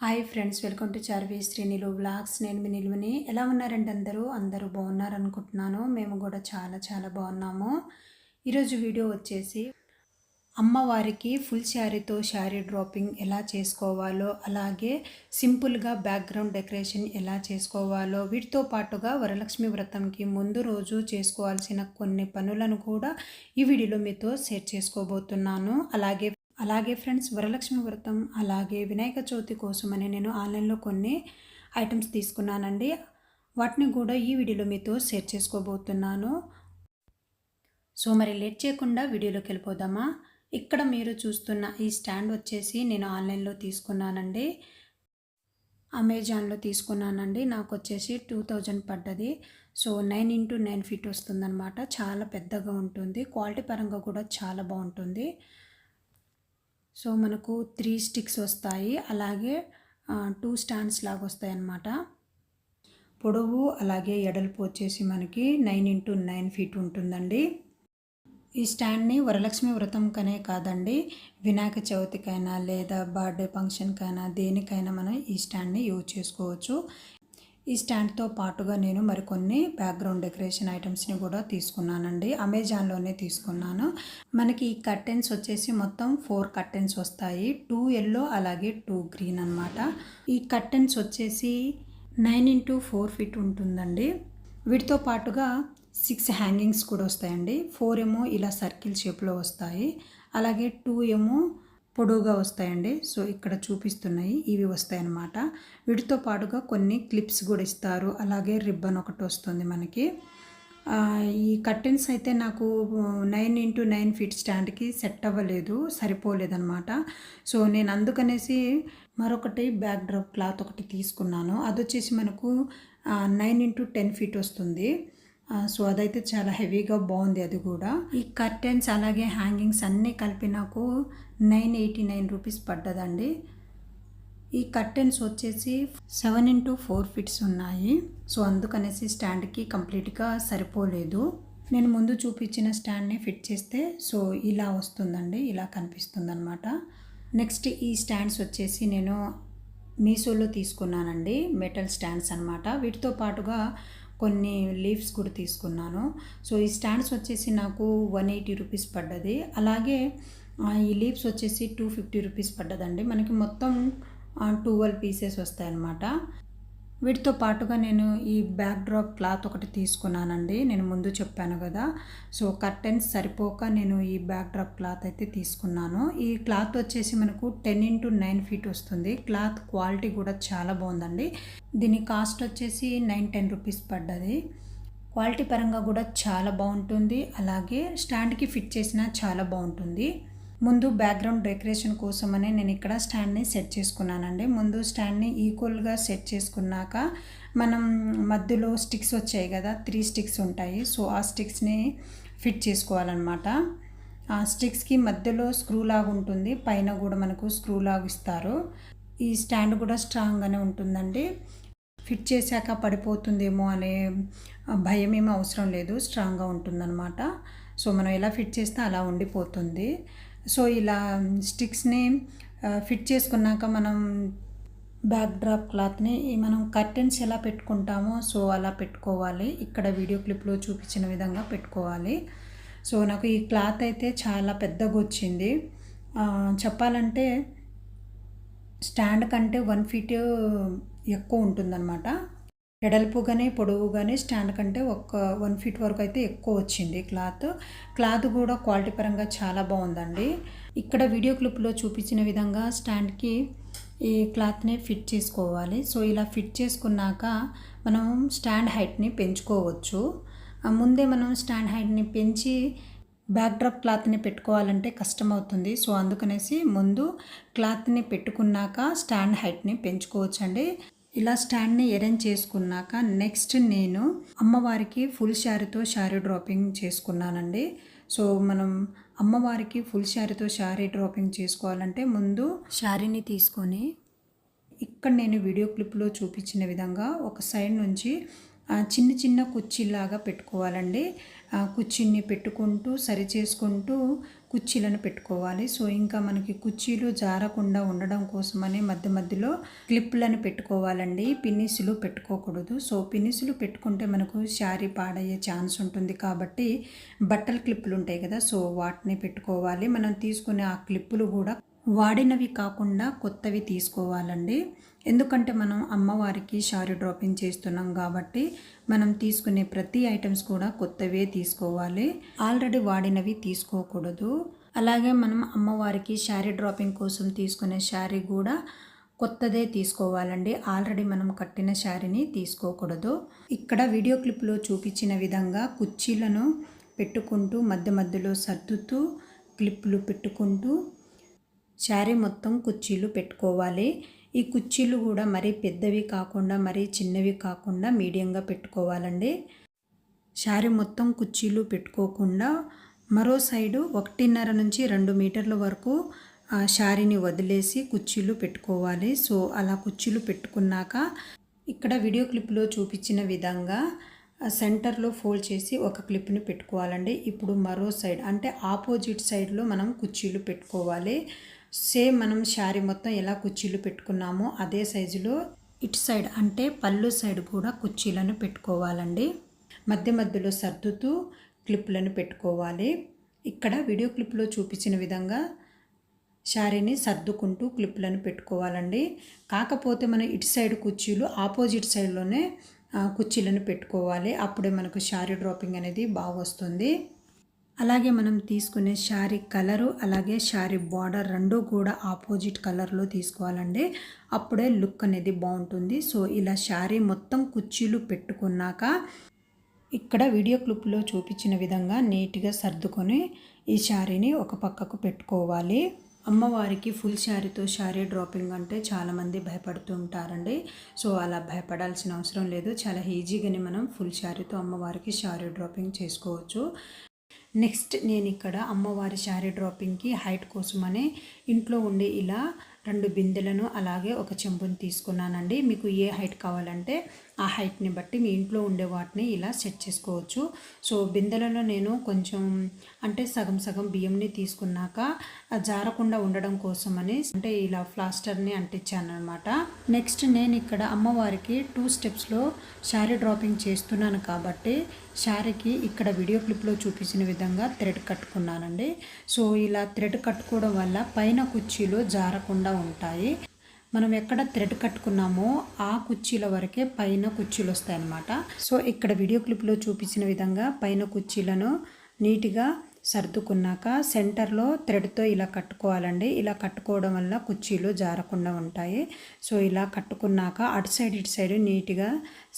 Hi friends welcome to Charvi నిలువు blogs నేను మీ నిలువని. ఎలా ఉన్నారండి అందరూ? అందరూ బాగున్నారనుకుంటున్నాను. మేము కూడా చాలా చాలా బాగున్నాము. ఈరోజు వీడియో వచ్చేసి అమ్మవారికి ఫుల్ శారీతో శారీ డ్రాపింగ్ ఎలా చేసుకోవాలో అలాగే సింపుల్గా బ్యాక్గ్రౌండ్ డెకరేషన్ ఎలా చేసుకోవాలో వీటితో పాటుగా వరలక్ష్మి వ్రతంకి ముందు రోజు చేసుకోవాల్సిన కొన్ని పనులను కూడా ఈ వీడియోలో మీతో షేర్ చేసుకోబోతున్నాను. అలాగే అలాగే ఫ్రెండ్స్ వరలక్ష్మి వ్రతం అలాగే వినాయక చవితి కోసమని నేను ఆన్లైన్లో కొన్ని ఐటమ్స్ తీసుకున్నానండి. వాటిని కూడా ఈ వీడియోలో మీతో షేర్ చేసుకోబోతున్నాను. సో మరి లేట్ చేయకుండా వీడియోలోకి వెళ్ళిపోదామా? ఇక్కడ మీరు చూస్తున్న ఈ స్టాండ్ వచ్చేసి నేను ఆన్లైన్లో తీసుకున్నానండి. అమెజాన్లో తీసుకున్నానండి. నాకు వచ్చేసి టూ థౌజండ్ పడ్డది. So nine into nine feet వస్తుందన్నమాట. చాలా పెద్దగా ఉంటుంది. క్వాలిటీ పరంగా కూడా చాలా బాగుంటుంది. సో మనకు త్రీ స్టిక్స్ వస్తాయి. అలాగే టూ స్టాండ్స్ లాగా వస్తాయి అన్నమాట పొడవు అలాగే ఎడల్పు వచ్చేసి మనకి నైన్ ఇంటూ నైన్ ఫీట్ ఉంటుందండి. ఈ స్టాండ్ని వరలక్ష్మి వ్రతంకనే కాదండి వినాయక చవితికైనా లేదా బర్త్డే ఫంక్షన్కైనా దేనికైనా మనం ఈ స్టాండ్ని యూజ్ చేసుకోవచ్చు. ఈ స్టాండ్తో పాటుగా నేను మరికొన్ని బ్యాక్గ్రౌండ్ డెకరేషన్ ఐటమ్స్ని కూడా తీసుకున్నానండి. అమెజాన్లోనే తీసుకున్నాను. మనకి ఈ కర్టెన్స్ వచ్చేసి మొత్తం ఫోర్ కర్టెన్స్ వస్తాయి. టూ ఎల్లో అలాగే టూ గ్రీన్ అనమాట ఈ కర్టెన్స్ వచ్చేసి నైన్ ఇంటూ ఫోర్ ఫీట్ ఉంటుందండి. వీటితో పాటుగా సిక్స్ హ్యాంగింగ్స్ కూడా వస్తాయండి. ఫోర్ ఏమో ఇలా సర్కిల్ షేప్లో వస్తాయి. అలాగే టూ ఏమో పొడవుగా వస్తాయండి. సో ఇక్కడ చూపిస్తున్నాయి. ఇవి వస్తాయి అన్నమాట వీటితో పాటుగా కొన్ని క్లిప్స్ కూడా ఇస్తారు. అలాగే రిబ్బన్ ఒకటి వస్తుంది మనకి. ఈ కర్టెన్స్ అయితే నాకు నైన్ ఇంటూ నైన్ ఫీట్ స్టాండ్కి సెట్ అవ్వలేదు. సరిపోలేదన్నమాట. సో నేను అందుకనేసి మరొకటి బ్యాక్ డ్రాప్ క్లాత్ ఒకటి తీసుకున్నాను. అది వచ్చేసి మనకు నైన్ ఇంటూ టెన్ ఫీట్ వస్తుంది. సో అదైతే చాలా హెవీగా బాగుంది అది కూడా. ఈ కర్టెన్స్ అలాగే హ్యాంగింగ్స్ అన్నీ కలిపి నాకు నైన్ ఎయిటీ నైన్ రూపీస్ పడ్డదండి. ఈ కర్టెన్స్ వచ్చేసి సెవెన్ ఇంటూ ఫోర్ ఫిట్స్ ఉన్నాయి. సో అందుకనేసి స్టాండ్కి కంప్లీట్గా సరిపోలేదు. నేను ముందు చూపించిన స్టాండ్ని ఫిట్ చేస్తే సో ఇలా వస్తుందండి ఇలా కనిపిస్తుంది అనమాట నెక్స్ట్ ఈ స్టాండ్స్ వచ్చేసి నేను మీషోలో తీసుకున్నానండి మెటల్ స్టాండ్స్ అనమాట వీటితో పాటుగా కొన్ని లీవ్స్ కూడా తీసుకున్నాను. సో ఈ స్టాండ్స్ వచ్చేసి నాకు వన్ ఎయిటీ రూపీస్ పడ్డది. అలాగే ఈ లీవ్స్ వచ్చేసి టూ ఫిఫ్టీ రూపీస్ పడ్డదండి. మనకి మొత్తం ట్వెల్వ్ పీసెస్ వస్తాయన్నమాట. వీటితో పాటుగా నేను ఈ బ్యాక్ డ్రాప్ క్లాత్ ఒకటి తీసుకున్నానండి. నేను ముందు చెప్పాను కదా. సో కర్టెన్స్ సరిపోక నేను ఈ బ్యాక్ డ్రాప్ క్లాత్ అయితే తీసుకున్నాను. ఈ క్లాత్ వచ్చేసి మనకు టెన్ ఇంటూ నైన్ ఫీట్ వస్తుంది. క్లాత్ క్వాలిటీ కూడా చాలా బాగుందండి. దీని కాస్ట్ వచ్చేసి నైన్ టెన్ రూపీస్ పడ్డది. క్వాలిటీ పరంగా కూడా చాలా బాగుంటుంది. అలాగే స్టాండ్కి ఫిట్ చేసినా చాలా బాగుంటుంది. ముందు బ్యాక్గ్రౌండ్ డెకరేషన్ కోసమనే నేను ఇక్కడ స్టాండ్ని సెట్ చేసుకున్నానండి. ముందు స్టాండ్ని ఈక్వల్గా సెట్ చేసుకున్నాక మనం మధ్యలో స్టిక్స్ వచ్చాయి కదా త్రీ స్టిక్స్ ఉంటాయి. సో ఆ స్టిక్స్ని ఫిట్ చేసుకోవాలన్నమాట. ఆ స్టిక్స్కి మధ్యలో స్క్రూ లాగా ఉంటుంది. పైన కూడా మనకు స్క్రూ లాగా ఇస్తారు. ఈ స్టాండ్ కూడా స్ట్రాంగ్గానే ఉంటుందండి. ఫిట్ చేశాక పడిపోతుందేమో అనే భయం ఏమీ అవసరం లేదు. స్ట్రాంగ్గా ఉంటుందన్నమాట. సో మనం ఎలా ఫిట్ చేస్తే అలా ఉండిపోతుంది. సో ఇలా స్టిక్స్ని ఫిట్ చేసుకున్నాక మనం బ్యాక్ డ్రాప్ క్లాత్ని మనం కర్టెన్స్ ఎలా పెట్టుకుంటామో సో అలా పెట్టుకోవాలి. ఇక్కడ వీడియో క్లిప్లో చూపించిన విధంగా పెట్టుకోవాలి. సో నాకు ఈ క్లాత్ అయితే చాలా పెద్దగా వచ్చింది. చెప్పాలంటే స్టాండ్ కంటే వన్ ఫీట్ ఎక్కువ ఉంటుందన్నమాట. వెడల్పుగానే పొడవుగానే స్టాండ్ కంటే ఒక వన్ ఫీట్ వరకు అయితే ఎక్కువ వచ్చింది క్లాత్. క్లాత్ కూడా క్వాలిటీ పరంగా చాలా బాగుందండి. ఇక్కడ వీడియో క్లిప్లో చూపించిన విధంగా స్టాండ్కి ఈ క్లాత్ని ఫిట్ చేసుకోవాలి. సో ఇలా ఫిట్ చేసుకున్నాక మనం స్టాండ్ హైట్ని పెంచుకోవచ్చు. ముందే మనం స్టాండ్ హైట్ని పెంచి బ్యాక్డ్రాప్ క్లాత్ని పెట్టుకోవాలంటే కష్టం అవుతుంది సో అందుకనేసి ముందు క్లాత్ని పెట్టుకున్నాక స్టాండ్ హైట్ని పెంచుకోవచ్చండి. ఇలా స్టాండ్ని అరేంజ్ చేసుకున్నాక నెక్స్ట్ నేను అమ్మవారికి ఫుల్ శారీతో శారీ డ్రాపింగ్ చేసుకున్నానండి. సో మనం అమ్మవారికి ఫుల్ శారీతో శారీ డ్రాపింగ్ చేసుకోవాలంటే ముందు శారీని తీసుకొని ఇక్కడ నేను వీడియో క్లిప్లో చూపించిన విధంగా ఒక సైడ్ నుంచి చిన్న చిన్న కుర్చీలాగా పెట్టుకోవాలండి. కుర్చీని పెట్టుకుంటూ సరి చేసుకుంటూ కుర్చీలను పెట్టుకోవాలి. సో ఇంకా మనకి కుర్చీలు జారకుండా ఉండడం కోసమని మధ్య మధ్యలో క్లిప్లను పెట్టుకోవాలండి. పిన్నిసులు పెట్టుకోకూడదు. సో పిన్నిసులు పెట్టుకుంటే మనకు శారీ పాడయ్యే ఛాన్స్ ఉంటుంది కాబట్టి బట్టల క్లిప్పులు ఉంటాయి కదా సో వాటిని పెట్టుకోవాలి. మనం తీసుకునే ఆ క్లిప్పులు కూడా వాడినవి కాకుండా కొత్తవి తీసుకోవాలండి. ఎందుకంటే మనం అమ్మవారికి శారీ డ్రాపింగ్ చేస్తున్నాం కాబట్టి మనం తీసుకునే ప్రతి ఐటమ్స్ కూడా కొత్తవే తీసుకోవాలి. ఆల్రెడీ వాడినవి తీసుకోకూడదు. అలాగే మనం అమ్మవారికి శారీ డ్రాపింగ్ కోసం తీసుకునే శారీ కూడా కొత్తదే తీసుకోవాలండి. ఆల్రెడీ మనం కట్టిన శారీని తీసుకోకూడదు. ఇక్కడ వీడియో క్లిప్లో చూపించిన విధంగా కుర్చీలను పెట్టుకుంటూ మధ్య మధ్యలో సర్దుతూ క్లిప్లు పెట్టుకుంటూ శారీ మొత్తం కుర్చీలు పెట్టుకోవాలి. ఈ కుర్చీలు కూడా మరీ పెద్దవి కాకుండా మరీ చిన్నవి కాకుండా మీడియంగా పెట్టుకోవాలండి. శారీ మొత్తం కుర్చీలు పెట్టుకోకుండా మరో సైడు ఒకటిన్నర నుంచి రెండు మీటర్ల వరకు ఆ శారీని వదిలేసి కుర్చీలు పెట్టుకోవాలి. సో అలా కుర్చీలు పెట్టుకున్నాక ఇక్కడ వీడియో క్లిప్లో చూపించిన విధంగా సెంటర్లో ఫోల్డ్ చేసి ఒక క్లిప్ని పెట్టుకోవాలండి. ఇప్పుడు మరో సైడ్ అంటే ఆపోజిట్ సైడ్లో మనం కుర్చీలు పెట్టుకోవాలి. సేమ్ మనం శారీ మొత్తం ఎలా కుర్చీలు పెట్టుకున్నామో అదే సైజులో ఇటు సైడ్ అంటే పళ్ళు సైడ్ కూడా కుర్చీలను పెట్టుకోవాలండి. మధ్య మధ్యలో సర్దుతూ క్లిప్లను పెట్టుకోవాలి. ఇక్కడ వీడియో క్లిప్లో చూపించిన విధంగా శారీని సర్దుకుంటూ క్లిప్లను పెట్టుకోవాలండి. కాకపోతే మనం ఇటు సైడ్ కుర్చీలు ఆపోజిట్ సైడ్లోనే కుర్చీలను పెట్టుకోవాలి. అప్పుడే మనకు శారీ డ్రాపింగ్ అనేది బాగా వస్తుంది. అలాగే మనం తీసుకునే శారీ కలరు అలాగే శారీ బార్డర్ రెండు కూడా ఆపోజిట్ కలర్లో తీసుకోవాలండి. అప్పుడే లుక్ అనేది బాగుంటుంది. సో ఇలా శారీ మొత్తం కుర్చీలు పెట్టుకున్నాక ఇక్కడ వీడియో క్లిప్లో చూపించిన విధంగా నీట్గా సర్దుకొని ఈ శారీని ఒక పక్కకు పెట్టుకోవాలి. అమ్మవారికి ఫుల్ శారీతో శారీ డ్రాపింగ్ అంటే చాలామంది భయపడుతూ ఉంటారండి. సో అలా భయపడాల్సిన అవసరం లేదు. చాలా ఈజీగానే మనం ఫుల్ శారీతో అమ్మవారికి శారీ డ్రాపింగ్ చేసుకోవచ్చు. నెక్స్ట్ నేను ఇక్కడ అమ్మవారి శారీ డ్రాపింగ్కి హైట్ కోసమని ఇంట్లో ఉండే ఇలా రెండు బిందెలను అలాగే ఒక చెంబుని తీసుకున్నానండి. మీకు ఏ హైట్ కావాలంటే ఆ హైట్ని బట్టి మీ ఇంట్లో ఉండే వాటిని ఇలా సెట్ చేసుకోవచ్చు. సో బిందెలలో నేను కొంచెం అంటే సగం సగం బియ్యంని తీసుకున్నాక జారకుండా ఉండడం కోసమని అంటే ఇలా ప్లాస్టర్ని అంటించాను అనమాట నెక్స్ట్ నేను ఇక్కడ అమ్మవారికి టూ స్టెప్స్లో శారీ డ్రాపింగ్ చేస్తున్నాను కాబట్టి శారీకి ఇక్కడ వీడియో క్లిప్లో చూపించిన విధంగా థ్రెడ్ కట్టుకున్నానండి. సో ఇలా థ్రెడ్ కట్టుకోవడం వల్ల పైన కుర్చీలు జారకుండా ఉంటాయి. మనం ఎక్కడ థ్రెడ్ కట్టుకున్నామో ఆ కుర్చీల వరకే పైన కుర్చీలు వస్తాయి అన్నమాట సో ఇక్కడ వీడియో క్లిప్లో చూపించిన విధంగా పైన కుర్చీలను నీట్గా సర్దుకున్నాక సెంటర్లో థ్రెడ్తో ఇలా కట్టుకోవాలండి. ఇలా కట్టుకోవడం వల్ల కుర్చీలు జారకుండా ఉంటాయి. సో ఇలా కట్టుకున్నాక అటు సైడ్ ఇటు సైడ్ నీట్గా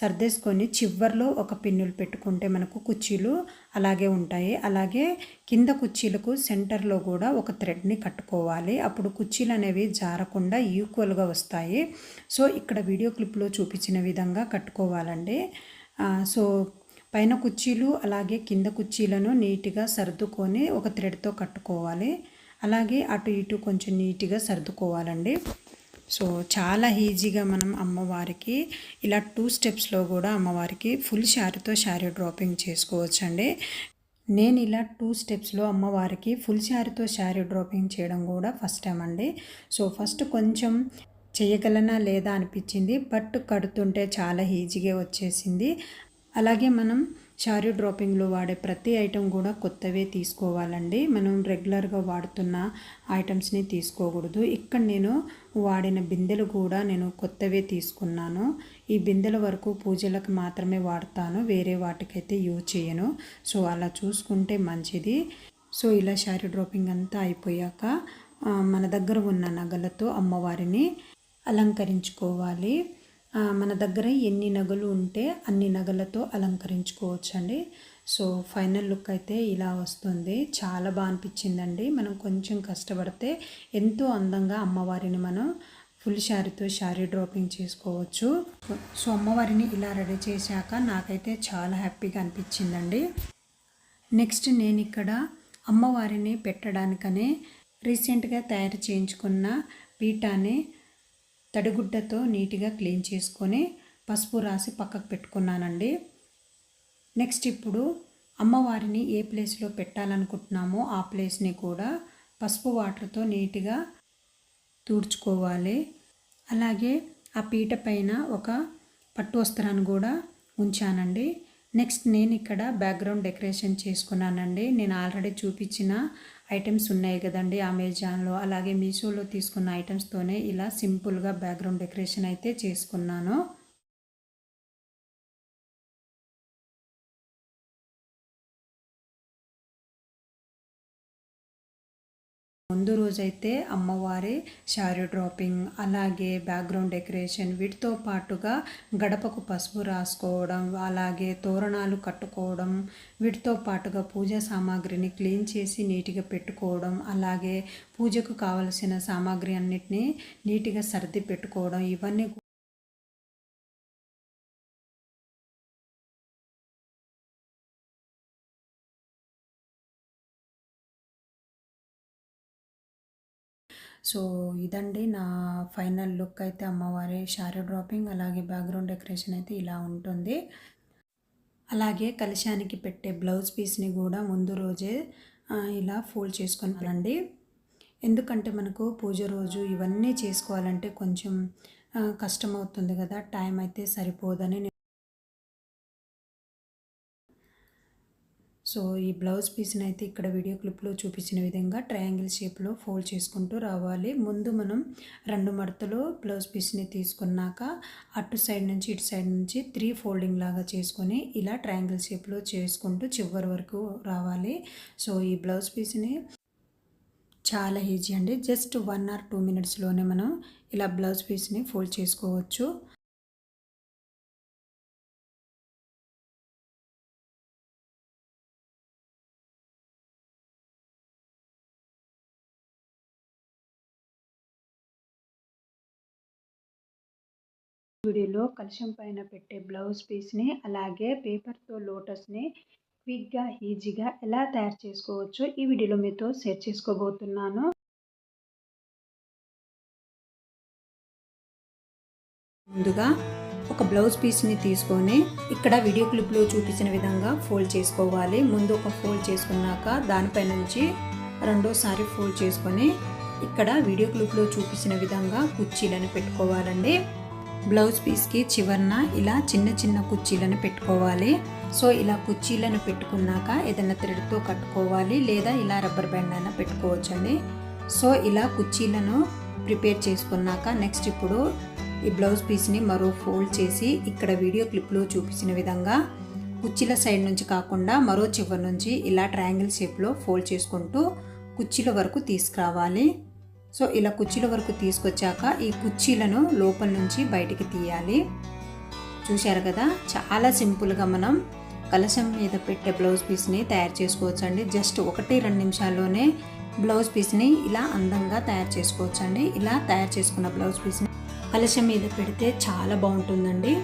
సర్దేసుకొని చివర్లో ఒక పిన్నులు పెట్టుకుంటే మనకు కుర్చీలు అలాగే ఉంటాయి. అలాగే కింద కుర్చీలకు సెంటర్లో కూడా ఒక థ్రెడ్ని కట్టుకోవాలి. అప్పుడు కుర్చీలు అనేవి జారకుండా ఈక్వల్గా వస్తాయి. సో ఇక్కడ వీడియో క్లిప్లో చూపించిన విధంగా కట్టుకోవాలండి. సో పైన కుర్చీలు అలాగే కింద కుర్చీలను నీట్గా సర్దుకొని ఒక థ్రెడ్తో కట్టుకోవాలి. అలాగే అటు ఇటు కొంచెం నీట్గా సర్దుకోవాలండి. సో చాలా ఈజీగా మనం అమ్మవారికి ఇలా టూ స్టెప్స్లో కూడా అమ్మవారికి ఫుల్ శారీతో శారీ డ్రాపింగ్ చేసుకోవచ్చండి. నేను ఇలా టూ స్టెప్స్లో అమ్మవారికి ఫుల్ శారీతో శారీ డ్రాపింగ్ చేయడం కూడా ఫస్ట్ టైం అండి. సో ఫస్ట్ కొంచెం చేయగలనా లేదా అనిపించింది బట్ కడుతుంటే చాలా ఈజీగా వచ్చేసింది. అలాగే మనం షారీ డ్రాపింగ్లో వాడే ప్రతి ఐటెం కూడా కొత్తవే తీసుకోవాలండి. మనం రెగ్యులర్గా వాడుతున్న ఐటమ్స్ని తీసుకోకూడదు. ఇక్కడ నేను వాడిన బిందెలు కూడా నేను కొత్తవే తీసుకున్నాను. ఈ బిందెల వరకు పూజలకు మాత్రమే వాడతాను. వేరే వాటికైతే యూజ్ చేయను. సో అలా చూసుకుంటే మంచిది. సో ఇలా శారీ డ్రాపింగ్ అంతా అయిపోయాక మన దగ్గర ఉన్న నగలతో అమ్మవారిని అలంకరించుకోవాలి. మన దగ్గర ఎన్ని నగలు ఉంటే అన్ని నగలతో అలంకరించుకోవచ్చండి. సో ఫైనల్ లుక్ అయితే ఇలా వస్తుంది. చాలా బాగా అనిపించిందండి. మనం కొంచెం కష్టపడితే ఎంతో అందంగా అమ్మవారిని మనం ఫుల్ శారీతో శారీ డ్రాపింగ్ చేసుకోవచ్చు. సో అమ్మవారిని ఇలా రెడీ చేశాక నాకైతే చాలా హ్యాపీగా అనిపించిందండి. నెక్స్ట్ నేను ఇక్కడ అమ్మవారిని పెట్టడానికనే రీసెంట్గా తయారు చేయించుకున్న పీఠాన్ని తడిగుడ్డతో నీట్గా క్లీన్ చేసుకొని పసుపు రాసి పక్కకు పెట్టుకున్నానండి. నెక్స్ట్ ఇప్పుడు అమ్మవారిని ఏ ప్లేస్లో పెట్టాలనుకుంటున్నామో ఆ ప్లేస్ని కూడా పసుపు వాటర్తో నీట్గా తుడుచుకోవాలి. అలాగే ఆ పీట పైన ఒక పట్టు వస్త్రాన్ని కూడా ఉంచానండి. నెక్స్ట్ నేను ఇక్కడ బ్యాక్గ్రౌండ్ డెకరేషన్ చేసుకున్నానండి. నేను ఆల్రెడీ చూపించిన ఐటమ్స్ ఉన్నాయి కదండి అమెజాన్లో అలాగే మీషోలో తీసుకున్న ఐటమ్స్తోనే ఇలా సింపుల్గా బ్యాక్గ్రౌండ్ డెకరేషన్ అయితే చేసుకున్నాను. ముందు రోజైతే అమ్మవారి శారీ డ్రాపింగ్ అలాగే బ్యాక్గ్రౌండ్ డెకరేషన్ వీటితో పాటుగా గడపకు పసుపు రాసుకోవడం అలాగే తోరణాలు కట్టుకోవడం వీటితో పాటుగా పూజా సామాగ్రిని క్లీన్ చేసి నీట్గా పెట్టుకోవడం అలాగే పూజకు కావలసిన సామాగ్రి అన్నిటినీ నీట్గా సర్ది పెట్టుకోవడం ఇవన్నీ సో ఇదండి నా ఫైనల్ లుక్ అయితే అమ్మవారి శారీ డ్రాపింగ్ అలాగే బ్యాక్గ్రౌండ్ డెకరేషన్ అయితే ఇలా ఉంటుంది. అలాగే కలశానికి పెట్టే బ్లౌజ్ పీస్ని కూడా ముందు రోజే ఇలా ఫోల్డ్ చేసుకున్నానండి ఎందుకంటే మనకు పూజ రోజు ఇవన్నీ చేసుకోవాలంటే కొంచెం కష్టమవుతుంది కదా టైం అయితే సరిపోదని సో ఈ బ్లౌజ్ పీస్ని అయితే ఇక్కడ వీడియో క్లిప్లో చూపించిన విధంగా ట్రయాంగిల్ షేప్లో ఫోల్డ్ చేసుకుంటూ రావాలి. ముందు మనం రెండు మడతలు బ్లౌజ్ పీస్ని తీసుకున్నాక అటు సైడ్ నుంచి ఇటు సైడ్ నుంచి త్రీ ఫోల్డింగ్ లాగా చేసుకొని ఇలా ట్రయాంగిల్ షేప్లో చేసుకుంటూ చివరి వరకు రావాలి. సో ఈ బ్లౌజ్ పీస్ని చాలా ఈజీ అండి. జస్ట్ వన్ ఆర్ టూ మినిట్స్లోనే మనం ఇలా బ్లౌజ్ పీస్ని ఫోల్డ్ చేసుకోవచ్చు. వీడియోలో కలుషం పైన పెట్టే బ్లౌజ్ పీస్ని అలాగే పేపర్తో లోటస్ని క్విక్గా ఈజీగా ఎలా తయారు చేసుకోవచ్చో ఈ వీడియోలో మీతో షేర్ చేసుకోబోతున్నాను. ముందుగా ఒక బ్లౌజ్ పీస్ని తీసుకొని ఇక్కడ వీడియో క్లిప్లో చూపించిన విధంగా ఫోల్డ్ చేసుకోవాలి. ముందు ఒక ఫోల్డ్ చేసుకున్నాక దానిపై నుంచి రెండోసారి ఫోల్డ్ చేసుకొని ఇక్కడ వీడియో క్లిప్లో చూపించిన విధంగా కుర్చీలను పెట్టుకోవాలండి. బ్లౌజ్ పీస్కి చివరన ఇలా చిన్న చిన్న కుర్చీలను పెట్టుకోవాలి. సో ఇలా కుర్చీలను పెట్టుకున్నాక ఏదైనా థ్రెడ్తో కట్టుకోవాలి లేదా ఇలా రబ్బర్ బ్యాండ్ అయినా పెట్టుకోవచ్చండి. సో ఇలా కుర్చీలను ప్రిపేర్ చేసుకున్నాక నెక్స్ట్ ఇప్పుడు ఈ బ్లౌజ్ పీస్ని మరో ఫోల్డ్ చేసి ఇక్కడ వీడియో క్లిప్లో చూపించిన విధంగా కుర్చీల సైడ్ నుంచి కాకుండా మరో చివరి నుంచి ఇలా ట్రయాంగిల్ షేప్లో ఫోల్డ్ చేసుకుంటూ కుర్చీల వరకు తీసుకురావాలి. సో ఇలా కుర్చీల వరకు తీసుకొచ్చాక ఈ కుర్చీలను లోపల నుంచి బయటికి తీయాలి. చూశారు కదా? చాలా సింపుల్గా మనం కలశం మీద పెట్టే బ్లౌజ్ పీస్ని తయారు చేసుకోవచ్చండి. జస్ట్ ఒకటి రెండు నిమిషాల్లోనే బ్లౌజ్ పీస్ని ఇలా అందంగా తయారు చేసుకోవచ్చండి. ఇలా తయారు చేసుకున్న బ్లౌజ్ పీస్ని కలశం మీద పెడితే చాలా బాగుంటుందండి.